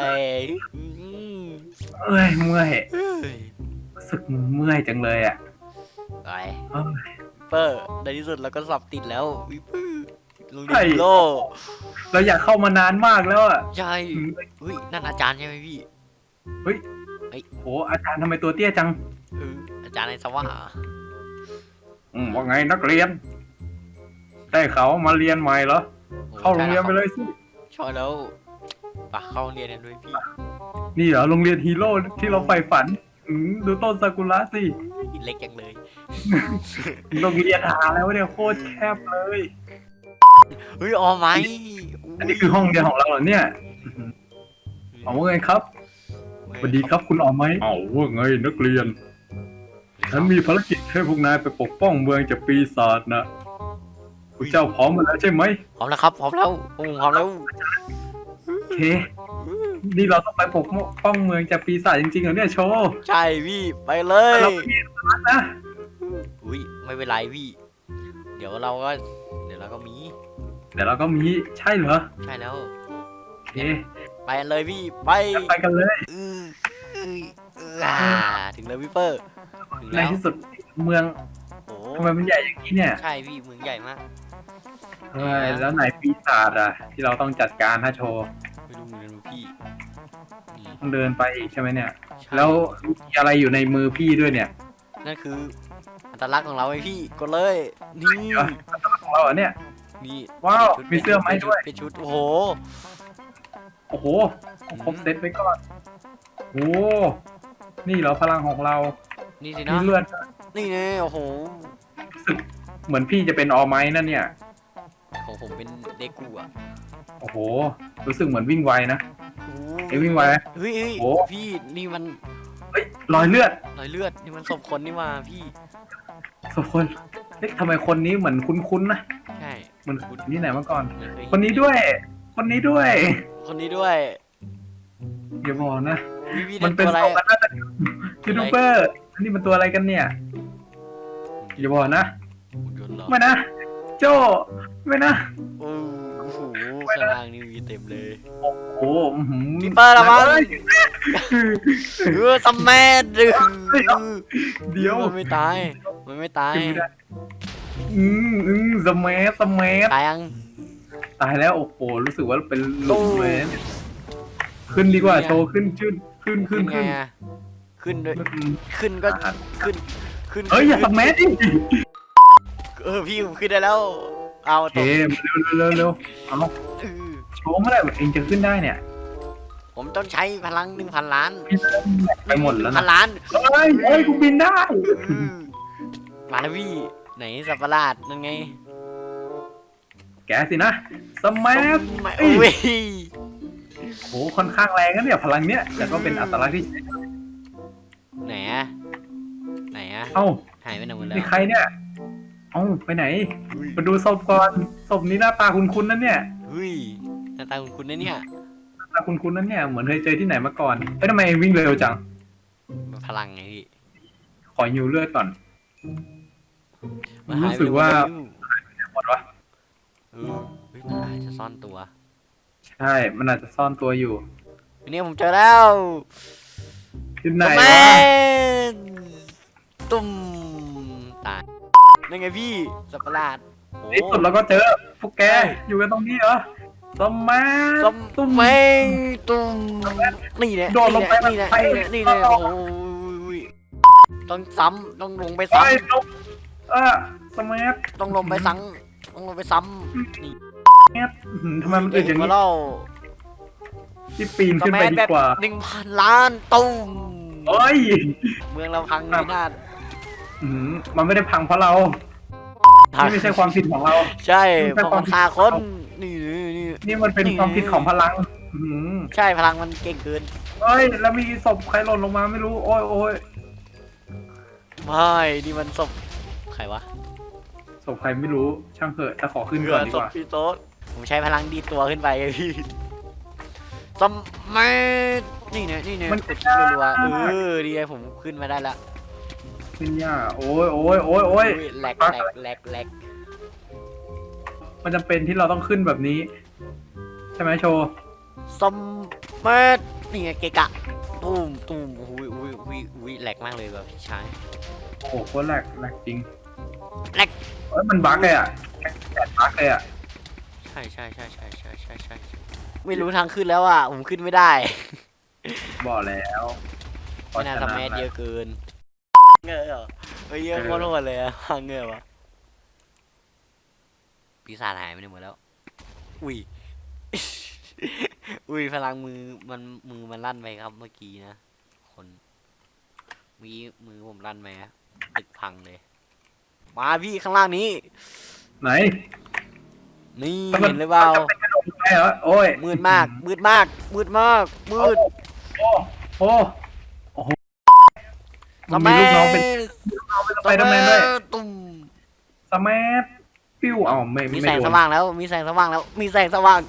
เอ้ยอืมเอ้ยเมื่อยเฮ้ยรู้สึกเมื่อยจังเลยอะไปเอ้ย เปอร์ในที่สุดเราก็สอบติดแล้ววิปเปอร์ลุงไอ้ดิโลเราอยากเข้ามานานมากแล้วอะใช่อืมเฮ้ยนั่นอาจารย์ใช่ไหมพี่ โหอาจารย์ทำไมตัวเตี้ยจัง เอออาจารย์ในสว่าอืมว่าไงนักเรียน ได้เขาวมาเรียนใหม่เหรอ เข้าโรงเรียนไปเลยสิ ใช่แล้ว ปะเข้าโรงเรียนกันด้วยพี่นี่เหรอโรงเรียนฮีโร่ที่เราใฝ่ฝันอืมดูต้นซากุระสิเล็กจังเลย โรงเรียนหาแล้วเนี่ยโคตรแคบเลย เฮ้ยออไหมอันนี้คือห้องเรียนของเราเหรอเนี่ยเอาว่าไงครับสวัสดีครับคุณออมไหมเอาว่าไงนักเรียน ฉันมีภารกิจให้พวกนายไปปกป้องเมืองจากปีศาจนะคุณเจ้าพร้อมมาแล้วใช่ไหมพร้อมแล้วครับพร้อมแล้วพวกผมพร้อมแล้วโอ เค นี่เราต้องไปปกป้องเมืองจากปีศาจจริงๆเหรอเนี่ยโชว์ใช่พี่ไปเลยเราไม่มีร้านนะอุ้ยไม่เป็นไรพี่ เดี๋ยวเราก็ เดี๋ยวเราก็มี เดี๋ยวเราก็มีใช่เหรอใช่แล้วโอเคไปกันเลยพี่ไปไปกันเลยเออเออเอออ่าถึงแล้ววิปเปอร์ถึงในแล้วที่สุดเมืองโอ้ทำไมมันใหญ่อย่างนี้เนี่ย ใช่พี่เมืองใหญ่มากเฮ้ยแล้วไหนปีศาจอะที่เราต้องจัดการนะโชว์ ไม่รู้เหมือนกันว่าพี่นี่ต้องเดินไปอีกใช่ไหมเนี่ย ใช่แล้วมีอะไรอยู่ในมือพี่ด้วยเนี่ยนั่นคืออัตลักษณ์ของเราไอ้พี่กดเลย นี่เหรอของเราเหรอเนี่ย นี่ว้าว ชุดมีเสื้อไหมด้วย เป็นชุดโอ้โห โอ้โหครบเซตไปก่อนโอ้นี่เหรอพลังของเรา นี่สิมีนะเลือดนี่ไงโอ้โห เหมือนพี่จะเป็นออไม้นั่นเนี่ย ของผมเป็นเดกูอะ โอ้โห รู้สึกเหมือนวิ่งไวนะโอ้เอ้ยวิ่งไวไหม เฮ้ยเฮ้ยโอ้ พี่นี่มันเฮ้ยรอยเลือดรอยเลือดนี่มันศพคนนี่มาพี่สองคนเอ๊ะทำไมคนนี้เหมือนคุ้นๆนะใช่เหมือนคุ้นที่ไหนมาก่อน ไม่เคยคนนี้ด้วย คนนี้ด้วยคนนี้ด้วยอย่าบอกนะ พี่พี่มันเป็นตัวอะไร สองกันน่าจะยูทูบเบอร์อันนี้มันตัวอะไรกันเนี่ยอย่าบอกนะ หุ่นยนต์เหรอไม่นะ โจไม่นะ โอ้โห ข้างล่างนี่มีเต็มเลยโอ้โหอื้อหือพี่เปิ้ลระวังเฮ้ยเออซัมแมนดึงเดี๋ยวมันไม่ตาย มันไม่ตาย ขึ้นไม่ได้อืมอืมสมัยสมัยตายยัง ตายแล้วโอ้โหรู้สึกว่าเป็นหลุมเลยนะเนี่ยขึ้นดีกว่าโตขึ้นขึ้นขึ้นขึ้นไงขึ้นอะขึ้นด้วย อืมขึ้นก็ขึ้น ขึ้นเอ้ยอย่าสมัยดิ เออพี่ผมขึ้นได้แล้ว เอาโอตเคกเร็วเร็วเร็วเอาเออโชว์เมื่อไหร่เองจะขึ้นได้เนี่ยผมต้องใช้พลังหนึ่งพันล้านไปหมดแล้วพันะนล้านเฮ้ยเฮ้ยกูบินได้เออมาแล้วพี่ไหนสัตว์ประหลาดนั่นไงแกสินะสมัย ไม่เอ้โอ้ยยโหค่อนข้างแรงนะเนี่ยพลังเนี้ยแต่ก็เป็นอัตลักษณ์ที่ไหนอะไหนอะเอ้าหายไปไหนหมดแล้วนี่ใครเนี่ยเอ้าไปไหนมาดูศพก่อนศพนี้หน้าตาคุ้นๆนั่นเนี่ยเฮ้ยหน้าตาคุณคุณนะเนี่ยหน้าตาคุ้นๆนั่นเนี่ยเหมือนเคยเจอที่ไหนมาก่อนเอ้ยทำไมวิ่งเร็วจัง มันพลังไงพี่ขอฮิวเลือดก่อน มันหายรู้ไปสึกว่าไหนหมดแล้วหมดวะเออเฮ้ยมันอาจจะซ่อนตัวใช่ มันอาจจะซ่อนตัวอยู่ทีนี้ผมเจอแล้วที่ไหนแมวะนตุ้มตาย นั่นไงพี่สัตว์ประหลาดโอ้ในที่สุดเราก็เจอพวกแกอยู่กันตรงนี้เหรอสมัยส้มตุ้มแมงตุ้มนี่แหละโดดลงไปนี่แหละไปนี่แหละนี่แหละโอ้ยต้องซ้ำต้องลงไปไปซ้ลงเออสมัยำต้องลงไปซ้ำต้องลงไปซ้ำนี่อื้อหือทำไมมันเป็นอย่างมานี้เล่าที่ปีนขึ้นไปดีกว่าหนึ่งพันล้านตุ้มเอ้ย เมืองเราพังพินาศ อื้อหือมันไม่ได้พังเพราะเรานี่ไม่ใช่ความผิดของเรา ใช่ไม่เพใช่ราะมันฆ่าความคผิดนนี่นี่นี่นี่มันเป็นนี่ความผิดของพลัง อื้อหือใช่พลังมันเก่งเกินเอ้ยแล้วมีศพใครหล่นลงมาไม่รู้ โอ้ยโอ้ยไม่นี่มันศพใครวะศพใครไม่รู้ ช่างเถอะแต่ขอขึ้นก่อนดีศกพว่าพี่โต๊ดผมใช้พลังดีดตัวขึ้นไปไงพี่สมัยนี่เนี่ยนี่เนี่ยมันกดที่รัวๆเออดีไงผมขึ้นมาได้ละ ขึ้นยากโอ้ยโอ้ยโอ้ยโอ้ยอุ้ยแหลกแหลกแหลกแหลกมันจำเป็นที่เราต้องขึ้นแบบนี้ ใช่ไหมโชว์สมแม่นี่ไงเกะกะตูมตูมอุ้ยอุ้ยอุ้ยอุ้ยแหลกมากเลยแบบพี่ชาย โอ้โหโคตรแหลกแหลกจริงแหลกเอ้ยมันบั๊กเลยอะแกะบั๊กเลยอะใช่ใช่ใช่ใช่ใช่ใช่ใช่ไม่รู้ทางขึ้นแล้วอะผมขึ้นไม่ได้บอกแล้วไม่น่าทำแมสเยอะเกิน เงยเหรอเฮ้ยเยอะโคตรโหดเลยอะพังเงยวะปีศาจหายไปไหนหมดแล้ว อุ้ย อุ้ยพลังมือมันมือมันลั่นไปครับเมื่อกี้นะ คนเมีมือผมลั่นไปอะตึกพังเลย มาพี่ข้างล่างนี้ ไหน นี่แล้วมันเห็นหรือเปล่ามันจะเป็นขนมได้เหรอโอ้ยมืดมาก มืดมาก มืดมาก มืด โอ้ โอ้โอ้โห มันมีลูกน้องเป็นสไปเดอร์แมนด้วยตุ้มสแมัทปิ้วเอ้าไม่มีไม่แสงโดสนว่างแล้ว มีแสงสว่างแล้ว มีแสงสว่าง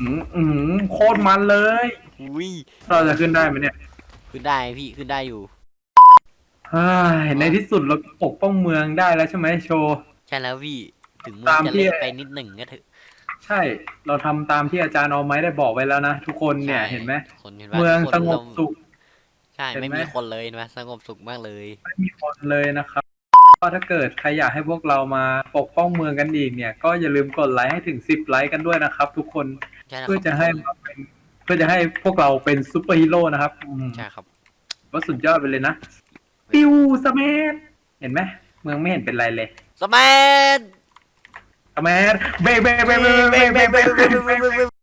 อืมอืมโคตรมันเลย อุ้ยเราจะขึ้นได้ไหมเนี่ยขึ้นได้พี่ขึ้นได้อยู่ เฮ้ยในที่สุดเราปกป้องเมืองได้แล้วใช่ไหมโชว์ ใช่แล้วพี่ถึงมือตามจะที่ เล็กไปนิดหนึ่งก็เถอะใช่ เราทำตามที่อาจารย์เอาไม้ได้บอกไว้แล้วนะ ทุกคนเนี่ยใช่เห็นไหมคนเห็นว่าเมืองทุกสคนงบสุข ใช่เห็นไหมไม่มีคนเลยนะสงบสุขมากเลย ไม่มีคนเลยนะครับก็ถ้าเกิดใครอยากให้พวกเรามาปกป้องเมืองกันอีกเนี่ย ก็อย่าลืมกดไลค์ให้ถึงสิบไลค์กันด้วยนะครับ ทุกคนใช่แล้วเพื่อคจะรับให้มาเป็นเพื่อจะให้พวกเราเป็นซูเปอร์ฮีโร่นะครับอืมใช่ครับก็สุดยอดไปเลยนะปิวสแมัทเห็นไหมเมืองไม่เห็นเป็นไรเลยสมัยสแมัทเบเบเบเบเบเบเบเบเบเบ